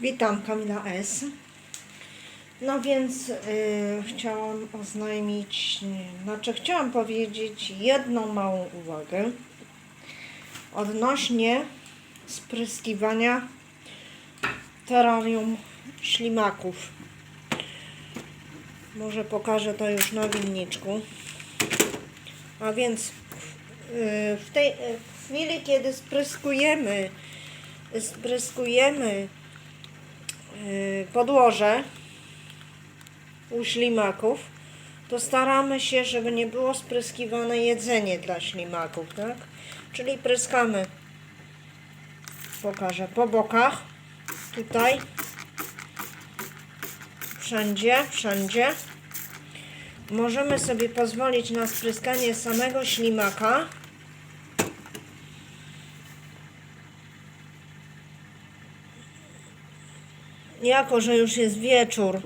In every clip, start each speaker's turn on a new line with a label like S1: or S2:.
S1: Witam, Kamila S. No więc y, chciałam oznajmić, znaczy chciałam powiedzieć jedną małą uwagę odnośnie spryskiwania terrarium ślimaków. Może pokażę to już na winniczku. A więc y, w tej y, chwili, kiedy spryskujemy, spryskujemy podłoże u ślimaków, to staramy się, żeby nie było spryskiwane jedzenie dla ślimaków, tak? Czyli pryskamy, pokażę, po bokach, tutaj, wszędzie, wszędzie. Możemy sobie pozwolić na spryskanie samego ślimaka. Jako, że już jest wieczór,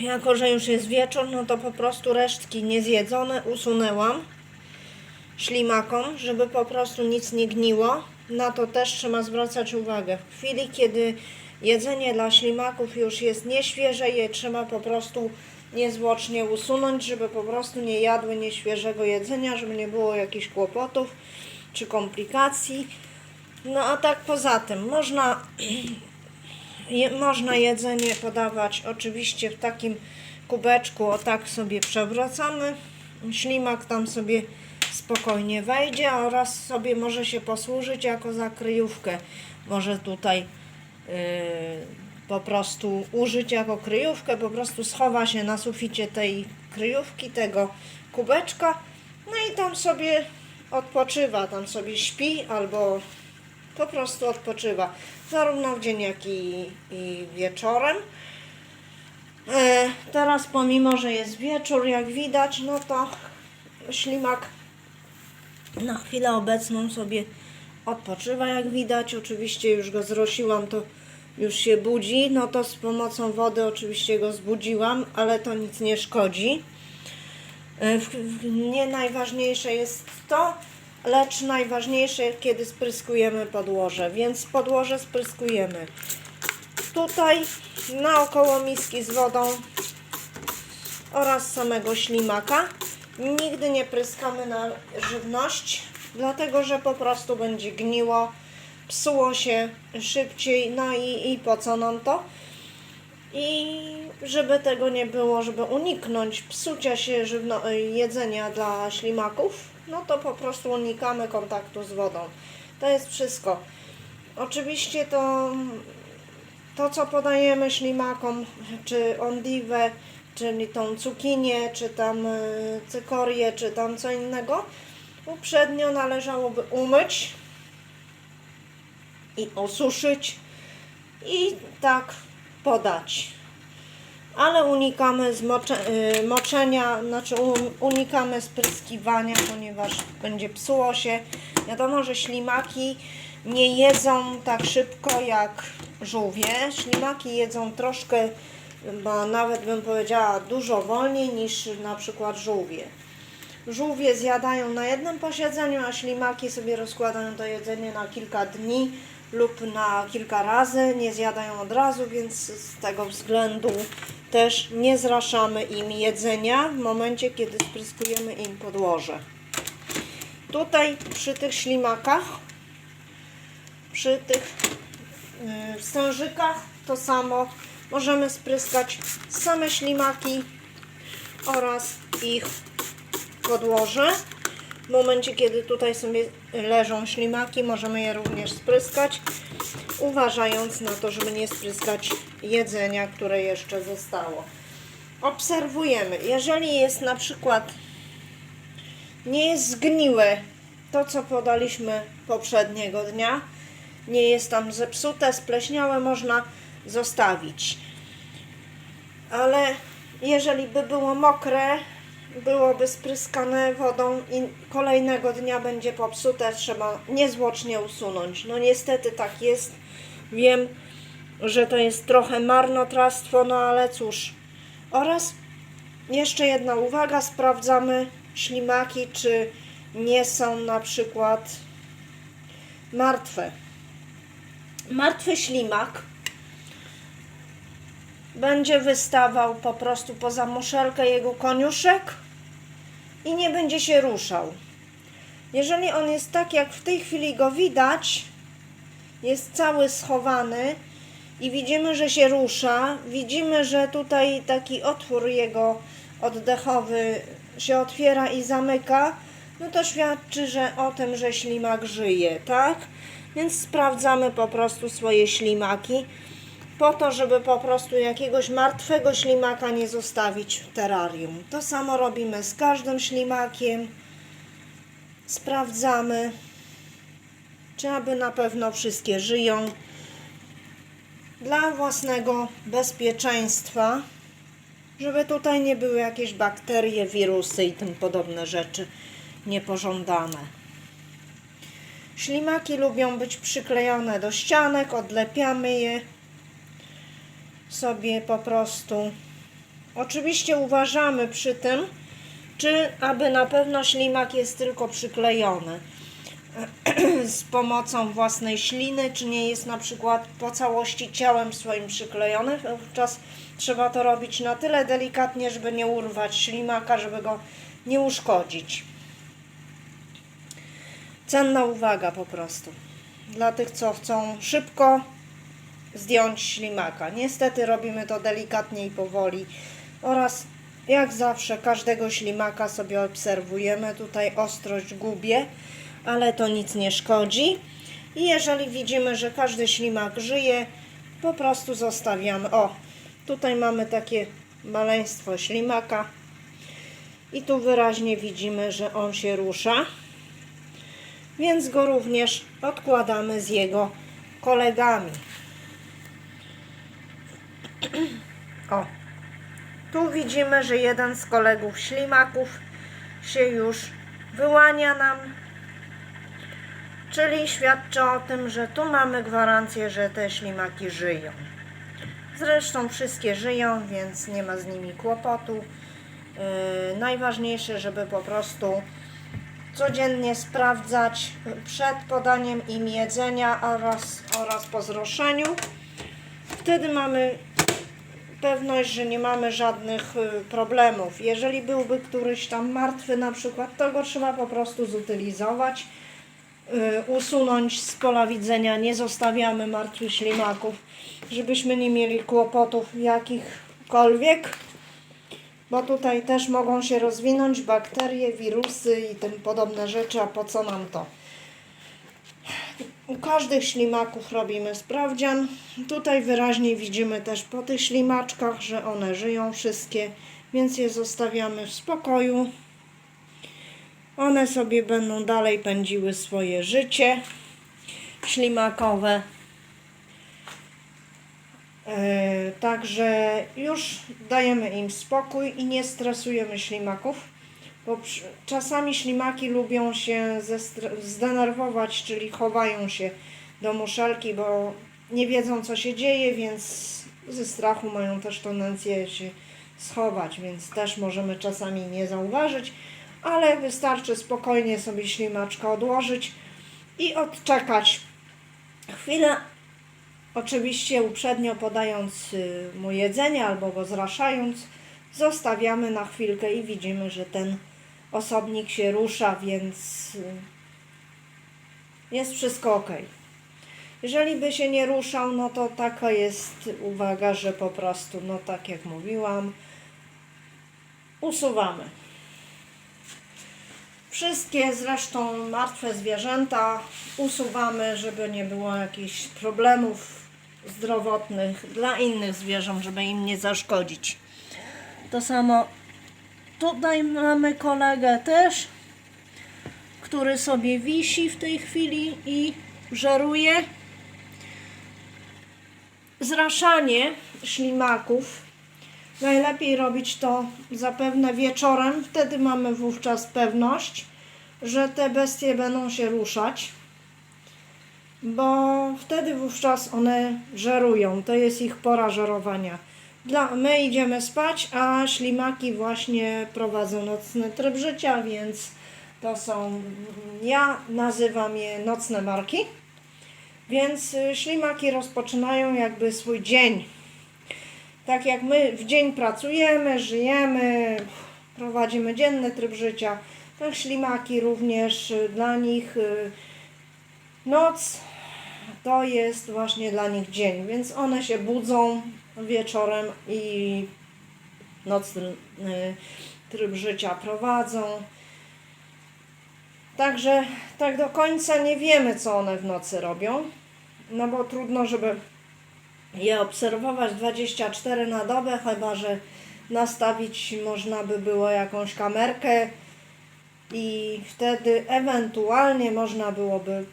S1: jako, że już jest wieczór, no to po prostu resztki niezjedzone usunęłam ślimakom, żeby po prostu nic nie gniło. Na to też trzeba zwracać uwagę. W chwili, kiedy jedzenie dla ślimaków już jest nieświeże, je trzeba po prostu niezwłocznie usunąć, żeby po prostu nie jadły nieświeżego jedzenia, żeby nie było jakichś kłopotów czy komplikacji. No a tak poza tym, można je, można jedzenie podawać oczywiście w takim kubeczku, o tak sobie przewracamy. Ślimak tam sobie spokojnie wejdzie oraz sobie może się posłużyć jako zakryjówkę. Może tutaj yy, po prostu użyć jako kryjówkę, po prostu schowa się na suficie tej kryjówki, tego kubeczka, no i tam sobie odpoczywa, tam sobie śpi albo po prostu odpoczywa, zarówno w dzień, jak i, i wieczorem. E, teraz pomimo, że jest wieczór, jak widać, no to ślimak na chwilę obecną sobie odpoczywa, jak widać. Oczywiście już go zrosiłam, to już się budzi. No to z pomocą wody oczywiście go zbudziłam, ale to nic nie szkodzi. E, Nie najważniejsze jest to, lecz najważniejsze kiedy spryskujemy podłoże, więc podłoże spryskujemy tutaj naokoło miski z wodą oraz samego ślimaka. Nigdy nie pryskamy na żywność, dlatego że po prostu będzie gniło, psuło się szybciej, no i, i po co nam to? I żeby tego nie było, żeby uniknąć psucia się jedzenia dla ślimaków, no to po prostu unikamy kontaktu z wodą. To jest wszystko. Oczywiście to, to co podajemy ślimakom, czy ondiwę, czyli tą cukinię, czy tam e, cykorię, czy tam co innego, uprzednio należałoby umyć i osuszyć i tak podać. Ale unikamy zmocze, y, moczenia, znaczy un- unikamy spryskiwania, ponieważ będzie psuło się. Wiadomo, że ślimaki nie jedzą tak szybko jak żółwie. Ślimaki jedzą troszkę, bo nawet bym powiedziała dużo wolniej niż na przykład żółwie. Żółwie zjadają na jednym posiedzeniu, a ślimaki sobie rozkładają to jedzenie na kilka dni lub na kilka razy. Nie zjadają od razu, więc z tego względu też nie zraszamy im jedzenia w momencie, kiedy spryskujemy im podłoże. Tutaj przy tych ślimakach, przy tych yy, stężykach to samo możemy spryskać same ślimaki oraz ich podłoże. W momencie, kiedy tutaj sobie leżą ślimaki, możemy je również spryskać, uważając na to, żeby nie spryskać jedzenia, które jeszcze zostało. Obserwujemy. Jeżeli jest na przykład nie jest zgniłe to, co podaliśmy poprzedniego dnia, nie jest tam zepsute, spleśniałe, można zostawić. Ale jeżeli by było mokre, byłoby spryskane wodą i kolejnego dnia będzie popsute, trzeba niezwłocznie usunąć. No niestety tak jest. Wiem, że to jest trochę marnotrawstwo, no ale cóż. Oraz jeszcze jedna uwaga, sprawdzamy ślimaki, czy nie są na przykład martwe. martwy ślimak będzie wystawał po prostu poza muszelkę jego koniuszek i nie będzie się ruszał. Jeżeli on jest tak, jak w tej chwili go widać, jest cały schowany i widzimy, że się rusza, widzimy, że tutaj taki otwór jego oddechowy się otwiera i zamyka, no to świadczy, że o tym, że ślimak żyje, tak? Więc sprawdzamy po prostu swoje ślimaki po to, żeby po prostu jakiegoś martwego ślimaka nie zostawić w terrarium. To samo robimy z każdym ślimakiem. Sprawdzamy, czy aby na pewno wszystkie żyją. Dla własnego bezpieczeństwa, żeby tutaj nie były jakieś bakterie, wirusy i tym podobne rzeczy niepożądane. Ślimaki lubią być przyklejone do ścianek, odlepiamy je sobie po prostu. Oczywiście uważamy przy tym, czy aby na pewno ślimak jest tylko przyklejony z pomocą własnej śliny, czy nie jest na przykład po całości ciałem swoim przyklejony. Wówczas trzeba to robić na tyle delikatnie, żeby nie urwać ślimaka, żeby go nie uszkodzić. Cenna uwaga po prostu. Dla tych, co chcą szybko zdjąć ślimaka. Niestety robimy to delikatnie i powoli. Oraz jak zawsze każdego ślimaka sobie obserwujemy. Tutaj ostrość gubię, ale to nic nie szkodzi. I jeżeli widzimy, że każdy ślimak żyje, po prostu zostawiamy. O, tutaj mamy takie maleństwo ślimaka. I tu wyraźnie widzimy, że on się rusza. Więc go również odkładamy z jego kolegami. O, tu widzimy, że jeden z kolegów ślimaków się już wyłania nam, czyli świadczy o tym, że tu mamy gwarancję, że te ślimaki żyją. Zresztą wszystkie żyją, więc nie ma z nimi kłopotu. Yy, najważniejsze, żeby po prostu codziennie sprawdzać przed podaniem im jedzenia oraz, oraz po zroszeniu. Wtedy mamy pewność, że nie mamy żadnych y, problemów. Jeżeli byłby któryś tam martwy na przykład, to go trzeba po prostu zutylizować, y, usunąć z pola widzenia, nie zostawiamy martwych ślimaków, żebyśmy nie mieli kłopotów jakichkolwiek, bo tutaj też mogą się rozwinąć bakterie, wirusy i tym podobne rzeczy, a po co nam to? U każdych ślimaków robimy sprawdzian. Tutaj wyraźnie widzimy też po tych ślimaczkach, że one żyją wszystkie, więc je zostawiamy w spokoju. One sobie będą dalej pędziły swoje życie ślimakowe. E, Także już dajemy im spokój i nie stresujemy ślimaków, bo czasami ślimaki lubią się zdenerwować, czyli chowają się do muszelki, bo nie wiedzą co się dzieje, więc ze strachu mają też tendencję się schować, więc też możemy czasami nie zauważyć, ale wystarczy spokojnie sobie ślimaczka odłożyć i odczekać chwilę, Oczywiście uprzednio podając y, mu jedzenie albo go zraszając, zostawiamy na chwilkę i widzimy, że ten osobnik się rusza, więc y, jest wszystko ok. Jeżeli by się nie ruszał, no to taka jest uwaga, że po prostu, no tak jak mówiłam, usuwamy. Wszystkie zresztą martwe zwierzęta usuwamy, żeby nie było jakichś problemów zdrowotnych dla innych zwierząt, żeby im nie zaszkodzić. To samo tutaj mamy kolegę też, który sobie wisi w tej chwili i żeruje. Zraszanie ślimaków Najlepiej robić to zapewne wieczorem, wtedy mamy wówczas pewność, że te bestie będą się ruszać, bo wtedy wówczas one żerują, to jest ich pora żerowania. Dla, my idziemy spać, a ślimaki właśnie prowadzą nocny tryb życia, więc to są, ja nazywam je nocne marki, Więc y, ślimaki rozpoczynają jakby swój dzień. Tak jak my w dzień pracujemy, żyjemy, prowadzimy dzienny tryb życia, tak ślimaki również y, dla nich y, noc to jest właśnie dla nich dzień, więc one się budzą wieczorem i nocny y, tryb życia prowadzą. Także tak do końca nie wiemy, co one w nocy robią, no bo trudno, żeby je obserwować 24 na dobę, chyba że nastawić można by było jakąś kamerkę i wtedy ewentualnie można byłoby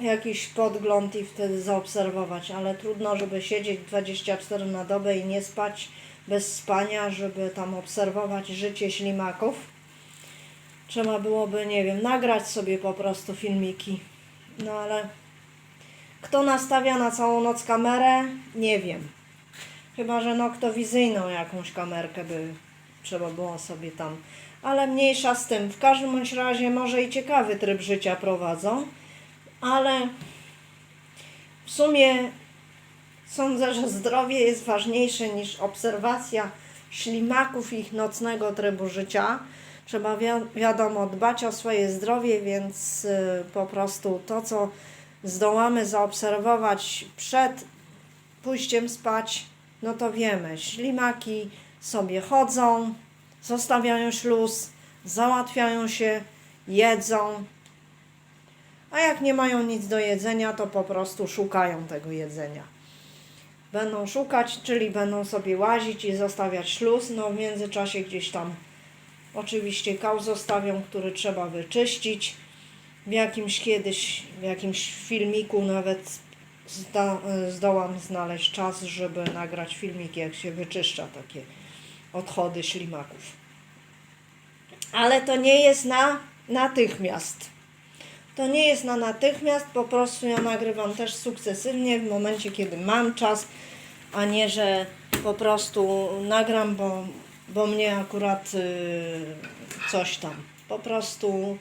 S1: jakiś podgląd i wtedy zaobserwować, ale trudno, żeby siedzieć 24 na dobę i nie spać bez spania, żeby tam obserwować życie ślimaków. Trzeba byłoby, nie wiem, nagrać sobie po prostu filmiki. No ale kto nastawia na całą noc kamerę? Nie wiem. Chyba, że noktowizyjną jakąś kamerkę by trzeba było sobie tam. Ale mniejsza z tym. W każdym bądź razie może i ciekawy tryb życia prowadzą, ale w sumie sądzę, że zdrowie jest ważniejsze niż obserwacja ślimaków ich nocnego trybu życia. Trzeba wi- wiadomo dbać o swoje zdrowie, więc y, po prostu to, co zdołamy zaobserwować przed pójściem spać, no to wiemy, ślimaki sobie chodzą, zostawiają śluz, załatwiają się, jedzą. A jak nie mają nic do jedzenia, to po prostu szukają tego jedzenia. Będą szukać, czyli będą sobie łazić i zostawiać śluz. No w międzyczasie gdzieś tam oczywiście kał zostawią, który trzeba wyczyścić. W jakimś kiedyś, w jakimś filmiku nawet zda, zdołam znaleźć czas, żeby nagrać filmik, jak się wyczyszcza takie odchody ślimaków. Ale to nie jest na natychmiast. To nie jest na natychmiast, po prostu ja nagrywam też sukcesywnie w momencie, kiedy mam czas, a nie, że po prostu nagram, bo, bo mnie akurat y, coś tam. Po prostu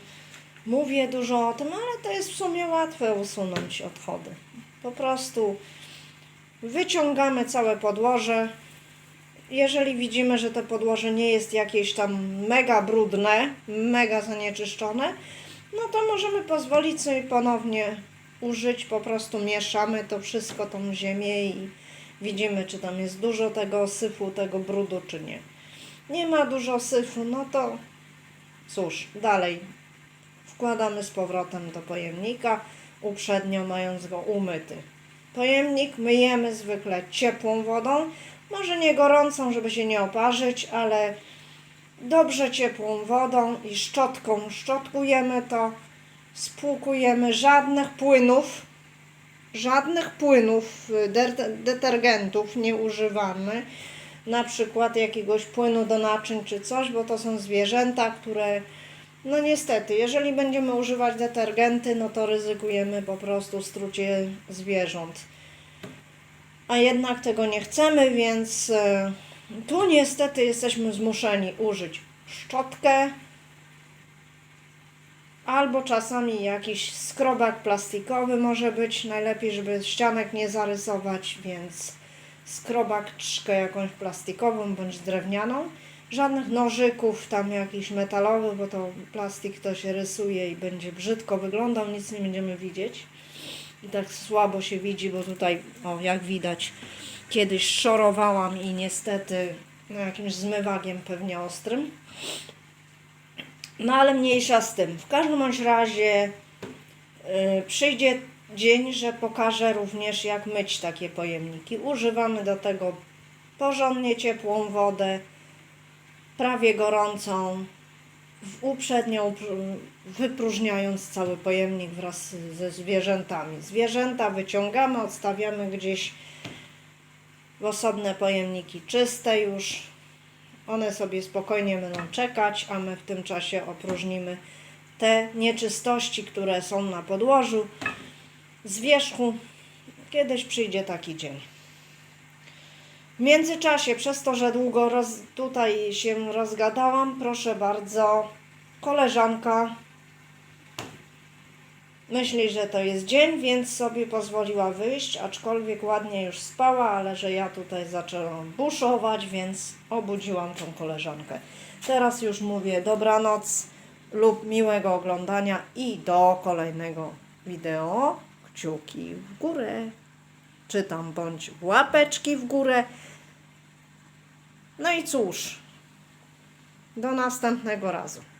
S1: mówię dużo o tym, ale to jest w sumie łatwe usunąć odchody. Po prostu wyciągamy całe podłoże. Jeżeli widzimy, że to podłoże nie jest jakieś tam mega brudne, mega zanieczyszczone, no to możemy pozwolić sobie ponownie użyć, po prostu mieszamy to wszystko, tą ziemię i widzimy, czy tam jest dużo tego syfu, tego brudu, czy nie. Nie ma dużo syfu, no to cóż, dalej wkładamy z powrotem do pojemnika, uprzednio mając go umyty. Pojemnik myjemy zwykle ciepłą wodą, może nie gorącą, żeby się nie oparzyć, ale dobrze ciepłą wodą i szczotką szczotkujemy to, spłukujemy żadnych płynów, żadnych płynów, y, de- detergentów nie używamy, na przykład jakiegoś płynu do naczyń czy coś, bo to są zwierzęta, które no niestety, jeżeli będziemy używać detergenty, no to ryzykujemy po prostu strucie zwierząt. A jednak tego nie chcemy, więc e, tu niestety jesteśmy zmuszeni użyć szczotkę albo czasami jakiś skrobak plastikowy może być. Najlepiej, żeby ścianek nie zarysować, więc skrobak trzkę jakąś plastikową bądź drewnianą. Żadnych nożyków tam jakichś metalowych, bo to plastik to się rysuje i będzie brzydko wyglądał, nic nie będziemy widzieć. I tak słabo się widzi, bo tutaj, o jak widać, kiedyś szorowałam i niestety no, jakimś zmywakiem pewnie ostrym. No ale mniejsza z tym. W każdym bądź razie y, przyjdzie dzień, że pokażę również jak myć takie pojemniki. Używamy do tego porządnie ciepłą wodę, prawie gorącą, w uprzednio upr- wypróżniając cały pojemnik wraz ze zwierzętami. Zwierzęta wyciągamy, odstawiamy gdzieś w osobne pojemniki czyste już. One sobie spokojnie będą czekać, a my w tym czasie opróżnimy te nieczystości, które są na podłożu z wierzchu. Kiedyś przyjdzie taki dzień. W międzyczasie, przez to, że długo roz, tutaj się rozgadałam, proszę bardzo, koleżanka myśli, że to jest dzień, więc sobie pozwoliła wyjść, aczkolwiek ładnie już spała, ale że ja tutaj zaczęłam buszować, więc obudziłam tą koleżankę. Teraz już mówię dobranoc lub miłego oglądania i do kolejnego wideo. Kciuki w górę, czy tam bądź łapeczki w górę. No i cóż, do następnego razu.